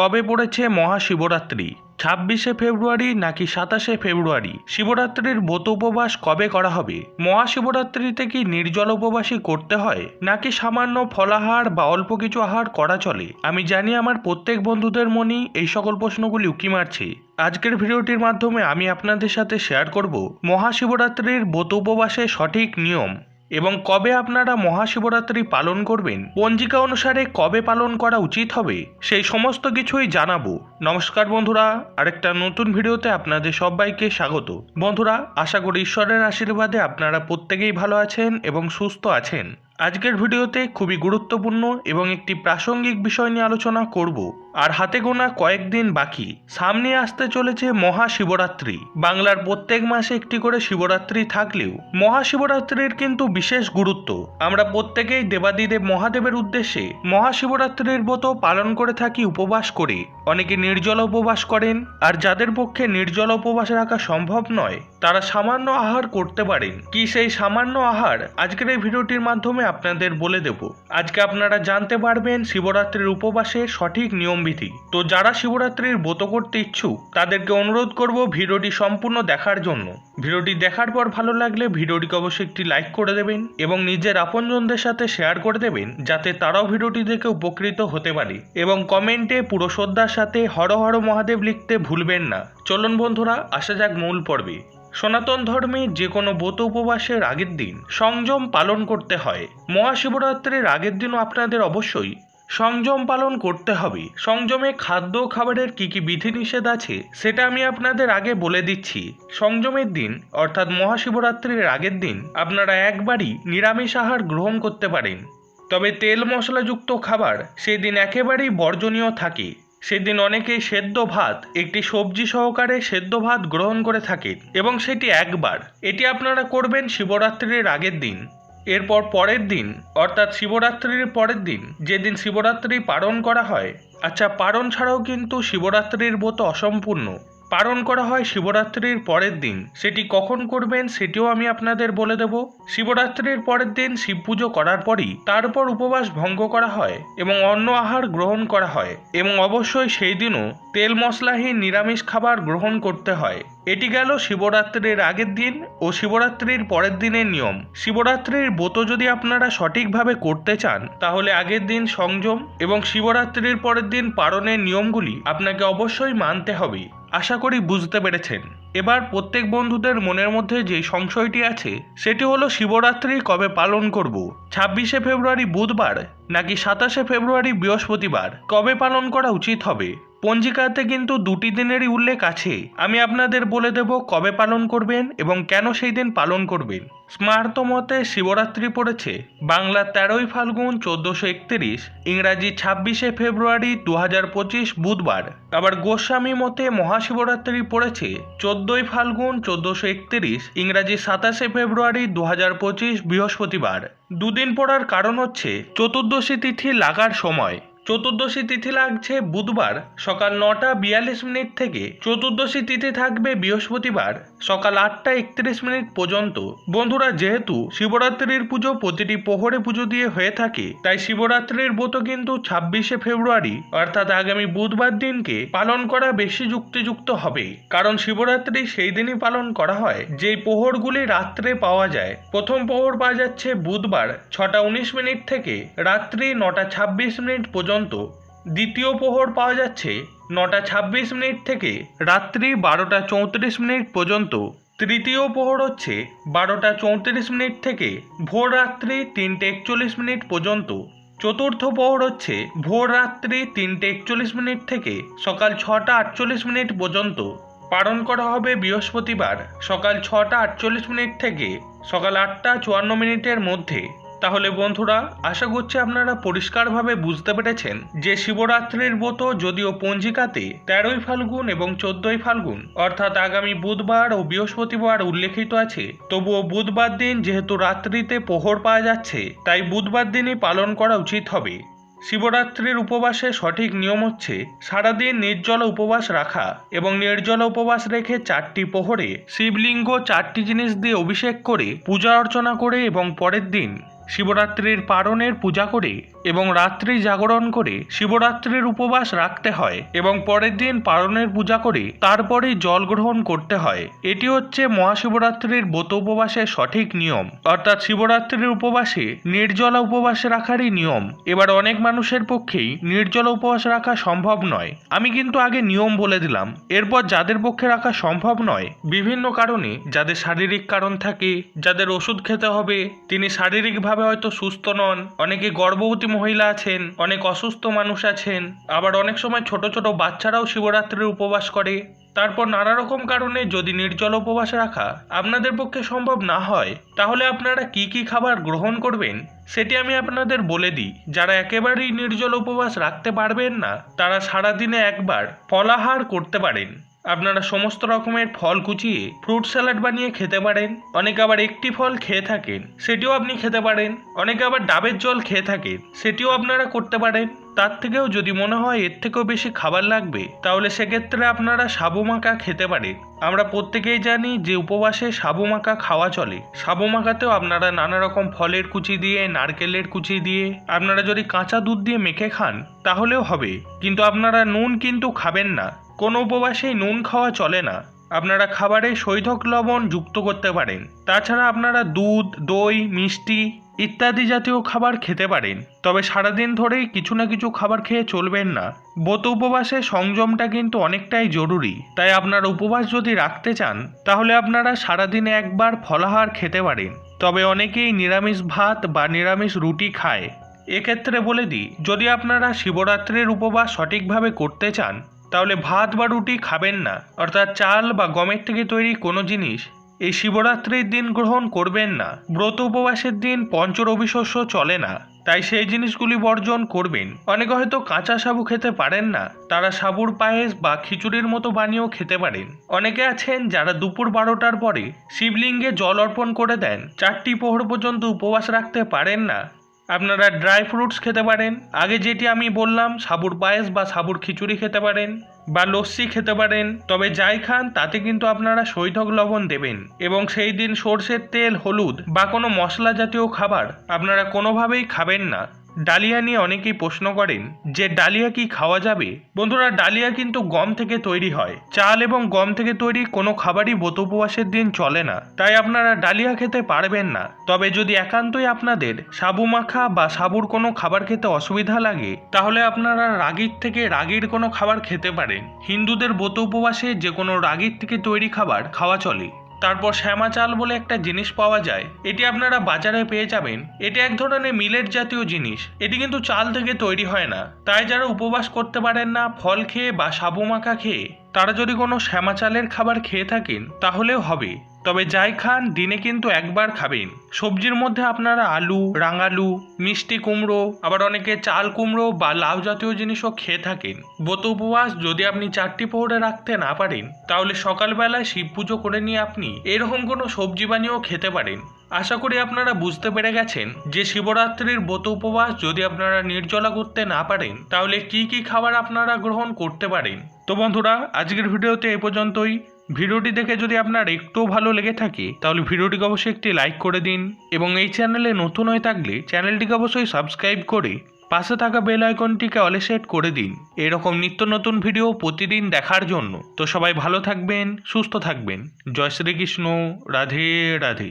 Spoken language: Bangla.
কবে পড়েছে মহাশিবরাত্রি? ছাব্বিশে ফেব্রুয়ারি নাকি সাতাশে ফেব্রুয়ারি? শিবরাত্রির ব্রত উপবাস কবে করা হবে? মহাশিবরাত্রিতে কি নির্জল উপবাসই করতে হয়? নাকি সামান্য ফলাহার বা অল্প কিছু আহার করা চলে? আমি জানি আমার প্রত্যেক বন্ধুদের মনেই এই সকল প্রশ্নগুলি উকি মারছে। আজকের ভিডিওটির মাধ্যমে আমি আপনাদের সাথে শেয়ার করব মহাশিবরাত্রির ব্রত উপবাসের সঠিক নিয়ম। এবং কবে আপনারা মহাশিবরাত্রি পালন করবেন? পঞ্জিকা অনুসারে কবে পালন করা উচিত হবে? সেই সমস্ত কিছুই জানাব। নমস্কার বন্ধুরা, আরেকটা নতুন ভিডিওতে আপনাদের সবাইকে স্বাগত। বন্ধুরা, আশা করি ঈশ্বরের আশীর্বাদে আপনারা প্রত্যেকেই ভালো আছেন এবং সুস্থ আছেন। আজকের ভিডিওতে খুবই গুরুত্বপূর্ণ এবং একটি প্রাসঙ্গিক বিষয় নিয়ে আলোচনা করব। আর হাতে গোনা কয়েকদিন বাকি। সামনে আসতে চলেছে মহাশিবরাত্রি। বাংলার প্রত্যেক মাসে একটি করে শিবরাত্রি থাকলেও মহাশিবরাত্রির কিন্তু বিশেষ গুরুত্ব। আমরা প্রত্যেকেই দেবাদিদেব মহাদেবের উদ্দেশ্যে মহাশিবরাত্রির ব্রত পালন করে থাকি উপবাস করে। অনেকে নির্জল উপবাস করেন, আর যাদের পক্ষে নির্জল উপবাস রাখা সম্ভব নয়, তারা সামান্য আহার করতে পারেন। কি সেই সামান্য আহার? আজকের এই ভিডিওটির মাধ্যমে আপনাদের বলে দেব। আজকে আপনারা জানতে পারবেন শিবরাত্রির উপবাসের সঠিক নিয়মবিধি তো যারা শিবরাত্রির ব্রত করতে ইচ্ছুক, তাদেরকে অনুরোধ করব ভিডিওটি সম্পূর্ণ দেখার জন্য। ভিডিওটি দেখার পর ভালো লাগলে ভিডিওটিকে অবশ্যই একটি লাইক করে দেবেন এবং নিজের আপনজনদের সাথে শেয়ার করে দেবেন, যাতে তারাও ভিডিওটি দেখে উপকৃত হতে পারে। এবং কমেন্টে পুরো শ্রদ্ধার সাথে হর হর মহাদেব লিখতে ভুলবেন না। চলুন বন্ধুরা, আসা যাক মূল পর্বে। সনাতন ধর্মে যে কোনো ব্রত উপবাসের আগের দিন সংযম পালন করতে হয়। মহাশিবরাত্রির আগের দিনও আপনাদের অবশ্যই সংযম পালন করতে হবে। সংযমে খাদ্য খাবারের কি কি বিধিনিষেধ আছে, সেটা আমি আপনাদের আগে বলে দিচ্ছি। সংযমের দিন, অর্থাৎ মহাশিবরাত্রির আগের দিন, আপনারা একবারই নিরামিষ আহার গ্রহণ করতে পারেন। তবে তেল মশলাযুক্ত খাবার সেই দিন একেবারেই বর্জনীয় থাকে। সেদিন অনেকে সেদ্ধ ভাত, একটি সবজি সহকারে সেদ্ধ ভাত গ্রহণ করে থাকেন, এবং সেটি একবার। এটি আপনারা করবেন শিবরাত্রির আগের দিন। এরপর পরের দিন, অর্থাৎ শিবরাত্রির পরের দিন, যেদিন শিবরাত্রি পালন করা হয় আচ্ছা পালন ছাড়াও কিন্তু শিবরাত্রির ব্রত অসম্পূর্ণ। পালন করা হয় শিবরাত্রির পরের দিন, সেটি কখন করবেন সেটিও আমি আপনাদের বলে দেব। শিবরাত্রির পরের দিন শিব পুজো করার পরই তারপর উপবাস ভঙ্গ করা হয় এবং অন্ন আহার গ্রহণ করা হয় এবং অবশ্যই সেই দিনও তেল মশলাহীন নিরামিষ খাবার গ্রহণ করতে হয়। এটি গেল শিবরাত্রির আগের দিন ও শিবরাত্রির পরের দিনের নিয়ম। শিবরাত্রির ব্রত যদি আপনারা সঠিকভাবে করতে চান, তাহলে আগের দিন সংযম এবং শিবরাত্রির পরের দিন পালনের নিয়মগুলি আপনাকে অবশ্যই মানতে হবে। আশা করি বুঝতে পেরেছেন। এবার প্রত্যেক বন্ধুদের মনের মধ্যে যে সংশয়টি আছে, সেটি হলো শিবরাত্রি কবে পালন করব? ছাব্বিশে ফেব্রুয়ারি বুধবার নাকি সাতাশে ফেব্রুয়ারি বৃহস্পতিবার? কবে পালন করা উচিত হবে? পঞ্জিকাতে কিন্তু দুটি দিনেরই উল্লেখ আছে। আমি আপনাদের বলে দেব কবে পালন করবেন এবং কেন সেই দিন পালন করবেন। স্মার্ত মতে শিবরাত্রি পড়েছে, বাংলা তেরোই ফাল্গুন চোদ্দশো একত্রিশ, ইংরাজি ছাব্বিশে ফেব্রুয়ারি দু হাজার পঁচিশ বুধবার। আবার গোস্বামী মতে মহাশিবরাত্রি পড়েছে, চোদ্দোই ফাল্গুন চোদ্দশো একত্রিশ, ইংরাজি সাতাশে ফেব্রুয়ারি দু হাজার পঁচিশ বৃহস্পতিবার। দুদিন পড়ার কারণ হচ্ছে, চতুর্দশী তিথি লাগার সময়। চতুর্দশী তিথি লাগছে বুধবার, সকাল নটা বিয়াল্লিশ মিনিট থেকে। চতুর্দশী তিথি থাকবে বৃহস্পতিবার, সকাল আটটা একত্রিশ মিনিট পর্যন্ত। বন্ধুরা, যেহেতু শিবরাত্রির পুজো প্রতিটি পোহরে পুজো দিয়ে হয়ে থাকে, তাই শিবরাত্রির ব্রত কিন্তু ছাব্বিশে ফেব্রুয়ারি, অর্থাৎ আগামী বুধবার দিনকে পালন করা বেশি যুক্তিযুক্ত হবে। কারণ শিবরাত্রি সেই দিনই পালন করা হয়, যেই পোহরগুলি রাত্রে পাওয়া যায়। প্রথম পোহর পাওয়া যাচ্ছে বুধবার, ছটা উনিশ মিনিট থেকে, রাত্রি নটা ছাব্বিশ মিনিট পর্যন্ত দ্বিতীয় প্রহর পাওয়া যাচ্ছে নটা ছাব্বিশ মিনিট থেকে রাত্রি বারোটা চৌত্রিশ মিনিট পর্যন্ত। তৃতীয় প্রহর হচ্ছে বারোটা চৌত্রিশ মিনিট থেকে ভোর রাত্রি তিনটে একচল্লিশ মিনিট পর্যন্ত। চতুর্থ প্রহর হচ্ছে ভোর রাত্রি তিনটে একচল্লিশ মিনিট থেকে সকাল ছটা আটচল্লিশ মিনিট পর্যন্ত। পালন করা হবে বৃহস্পতিবার সকাল ছটা আটচল্লিশ মিনিট থেকে সকাল আটটা চুয়ান্ন মিনিটের মধ্যে। তাহলে বন্ধুরা, আশা করছি আপনারা পরিষ্কারভাবে বুঝতে পেরেছেন যে শিবরাত্রির ব্রত যদিও পঞ্জিকাতে তেরোই ফাল্গুন এবং চোদ্দই ফাল্গুন, অর্থাৎ আগামী বুধবার ও বৃহস্পতিবার উল্লেখিত আছে। তবুও বুধবার দিন যেহেতু রাত্রিতে প্রহর পাওয়া যাচ্ছে, তাই বুধবার দিনই পালন করা উচিত হবে। শিবরাত্রির উপবাসের সঠিক নিয়ম হচ্ছে সারাদিন নির্জল উপবাস রাখা এবং নির্জল উপবাস রেখে চারটি প্রহরে শিবলিঙ্গ চারটি জিনিস দিয়ে অভিষেক করে, পূজা অর্চনা করে এবং পরের দিন শিবরাত্রির পারণের পূজা করে এবং রাত্রি জাগরণ করে শিবরাত্রির উপবাস রাখতে হয় এবং পরের দিন পারণের পূজা করে তারপরে জল গ্রহণ করতে হয়। এটি হচ্ছে মহাশিবরাত্রির ব্রত উপবাসের সঠিক নিয়ম। অর্থাৎ শিবরাত্রির উপবাসে নির্জলা উপবাস রাখারই নিয়ম। এবার অনেক মানুষের পক্ষেই নির্জলা উপবাস রাখা সম্ভব নয়। আমি কিন্তু আগে নিয়ম বলে দিলাম। এরপর যাদের পক্ষে রাখা সম্ভব নয়, বিভিন্ন কারণে, যাদের শারীরিক কারণ থাকে, যাদের ওষুধ খেতে হবে, তিনি শারীরিকভাবে হয়তো সুস্থ নন। অনেকে গর্ভবতী মহিলা আছেন, অনেক অসুস্থ মানুষ আছেন, আবার অনেক সময় ছোট ছোট বাচ্চারাও শিবরাত্রির উপবাস করে। তারপর নানা রকম কারণে যদি নির্জল উপবাস রাখা আপনাদের পক্ষে সম্ভব না হয়, তাহলে আপনারা কি কি খাবার গ্রহণ করবেন? সেটি আমি আপনাদের বলে দিই। যারা একেবারেই নির্জল উপবাস রাখতে পারবেন না, তারা সারাদিনে একবার ফলাহার করতে পারেন। আপনারা সমস্ত রকমের ফল কুচিয়ে ফ্রুট স্যালাড বানিয়ে খেতে পারেন। অনেকে আবার একটি ফল খেয়ে থাকেন, সেটিও আপনি খেতে পারেন। অনেকে আবার ডাবের জল খেয়ে থাকেন, সেটিও আপনারা করতে পারেন। তার থেকেও যদি মনে হয় এর থেকেও বেশি খাবার লাগবে, তাহলে সেক্ষেত্রে আপনারা সাবু মাখা খেতে পারেন। আমরা প্রত্যেকেই জানি যে উপবাসে সাবু মাখা খাওয়া চলে। সাবু মাখাতেও আপনারা নানা রকম ফলের কুচি দিয়ে, নারকেলের কুচি দিয়ে, আপনারা যদি কাঁচা দুধ দিয়ে মেখে খান, তাহলেও হবে। কিন্তু আপনারা নুন কিন্তু খাবেন না। কোনো উপবাসেই নুন খাওয়া চলে না। আপনারা খাবারে সৈধক লবণ যুক্ত করতে পারেন। তাছাড়া আপনারা দুধ, দই, মিষ্টি ইত্যাদি জাতীয় খাবার খেতে পারেন। তবে সারাদিন ধরেই কিছু না কিছু খাবার খেয়ে চলবেন না। ব্রত উপবাসে সংযমটা কিন্তু অনেকটাই জরুরি। তাই আপনারা উপবাস যদি রাখতে চান, তাহলে আপনারা সারাদিনে একবার ফলাহার খেতে পারেন। তবে অনেকেই নিরামিষ ভাত বা নিরামিষ রুটি খায়। এক্ষেত্রে বলে দিই, যদি আপনারা শিবরাত্রির উপবাস সঠিকভাবে করতে চান তাহলে ভাত বা রুটি খাবেন না। অর্থাৎ চাল বা গমের থেকে তৈরি কোনো জিনিস এই শিবরাত্রির দিন গ্রহণ করবেন না। ব্রত উপবাসের দিন পঞ্চরবি শস্য চলে না। তাই সেই জিনিসগুলি বর্জন করবেন। অনেকে হয়তো কাঁচা সাবু খেতে পারেন না। তারা সাবুর পায়েস বা খিচুড়ির মতো বানিয়েও খেতে পারেন। অনেকে আছেন যারা দুপুর বারোটার পরে শিবলিঙ্গে জল অর্পণ করে দেন। চারটি পোহর পর্যন্ত উপবাস রাখতে পারেন না। আপনারা ড্রাই ফ্রুটস খেতে পারেন। আগে যেটি আমি বললাম, সাবুর পায়েস বা সাবুর খিচুড়ি খেতে পারেন বা লস্যি খেতে পারেন। তবে যাই খান, তাতে কিন্তু আপনারা সৈধক লবণ দেবেন এবং সেই দিন সর্ষের তেল, হলুদ বা কোনো মশলা জাতীয় খাবার আপনারা কোনোভাবেই খাবেন না। ডালিয়া নিয়ে অনেকেই প্রশ্ন করেন যে ডালিয়া কি খাওয়া যাবে? বন্ধুরা, ডালিয়া কিন্তু গম থেকে তৈরি হয়। চাল এবং গম থেকে তৈরি কোনো খাবারই ব্রত উপবাসের দিন চলে না। তাই আপনারা ডালিয়া খেতে পারবেন না। তবে যদি একান্তই আপনাদের সাবু মাখা বা সাবুর কোনো খাবার খেতে অসুবিধা লাগে, তাহলে আপনারা রাগির থেকে রাগির কোনো খাবার খেতে পারেন। হিন্দুদের ব্রত উপবাসে যে কোনো রাগির থেকে তৈরি খাবার খাওয়া চলে। তারপর শ্যামা চাল বলে একটা জিনিস পাওয়া যায়। এটি আপনারা বাজারে পেয়ে যাবেন। এটি এক ধরনের মিলেট জাতীয় জিনিস। এটি কিন্তু চাল থেকে তৈরি হয় না। তাই যারা উপবাস করতে পারেন না, ফল খেয়ে বা সাবু মাখা খেয়ে তারা যদি কোনো শ্যামা চালের খাবার খেয়ে থাকেন, তাহলেও হবে। তবে যাই খান, দিনে কিন্তু একবার খাবেন। সবজির মধ্যে আপনারা আলু, রাঙালু, মিষ্টি কুমড়ো, আবার অনেকে চাল কুমড়ো বা লাউ জাতীয় জিনিসও খেয়ে থাকেন। ব্রত উপবাস যদি আপনি চারটি পোহরে রাখতে না পারেন, তাহলে সকালবেলায় শিব পুজো করে নিয়ে আপনি এরকম কোনো সবজি বানিয়েও খেতে পারেন। আশা করি আপনারা বুঝতে পেরে গেছেন যে শিবরাত্রির ব্রত উপবাস যদি আপনারা নির্জলা করতে না পারেন, তাহলে কি কি খাবার আপনারা গ্রহণ করতে পারেন। তো বন্ধুরা, আজকের ভিডিওতে এ পর্যন্তই। ভিডিওটি দেখে যদি আপনার একটুও ভালো লেগে থাকে, তাহলে ভিডিওটিকে অবশ্যই একটি লাইক করে দিন এবং এই চ্যানেলে নতুন হয়ে থাকলে চ্যানেলটিকে অবশ্যই সাবস্ক্রাইব করে পাশে থাকা বেল আইকনটিকে অলে সেট করে দিন। এরকম নিত্য নতুন ভিডিও প্রতিদিন দেখার জন্য। তো সবাই ভালো থাকবেন, সুস্থ থাকবেন। জয় শ্রীকৃষ্ণ, রাধে রাধে।